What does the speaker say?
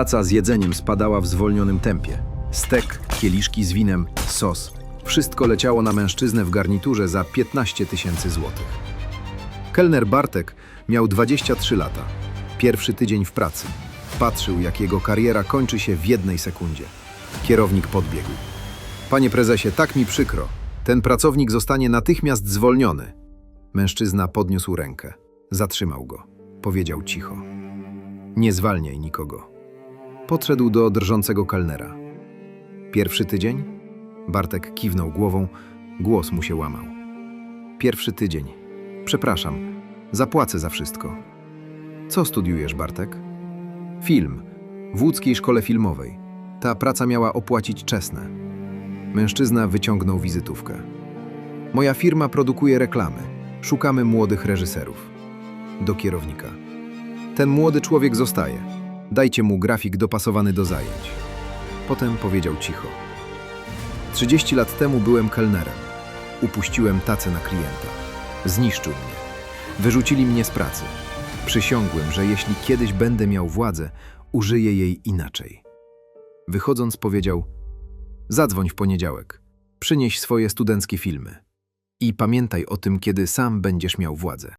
Taca z jedzeniem spadała w zwolnionym tempie. Stek, kieliszki z winem, sos. Wszystko leciało na mężczyznę w garniturze za 15 tysięcy złotych. Kelner Bartek miał 23 lata. Pierwszy tydzień w pracy. Patrzył, jak jego kariera kończy się w jednej sekundzie. Kierownik podbiegł. Panie prezesie, tak mi przykro. Ten pracownik zostanie natychmiast zwolniony. Mężczyzna podniósł rękę. Zatrzymał go. Powiedział cicho. Nie zwalniaj nikogo. Podszedł do drżącego kelnera. Pierwszy tydzień? Bartek kiwnął głową, głos mu się łamał. Pierwszy tydzień. Przepraszam, zapłacę za wszystko. Co studiujesz, Bartek? Film. W łódzkiej szkole filmowej. Ta praca miała opłacić czesne. Mężczyzna wyciągnął wizytówkę. Moja firma produkuje reklamy. Szukamy młodych reżyserów. Do kierownika. Ten młody człowiek zostaje. Dajcie mu grafik dopasowany do zajęć. Potem powiedział cicho. 30 lat temu byłem kelnerem. Upuściłem tacę na klienta. Zniszczył mnie. Wyrzucili mnie z pracy. Przysiągłem, że jeśli kiedyś będę miał władzę, użyję jej inaczej. Wychodząc powiedział: Zadzwoń w poniedziałek. Przynieś swoje studenckie filmy. I pamiętaj o tym, kiedy sam będziesz miał władzę.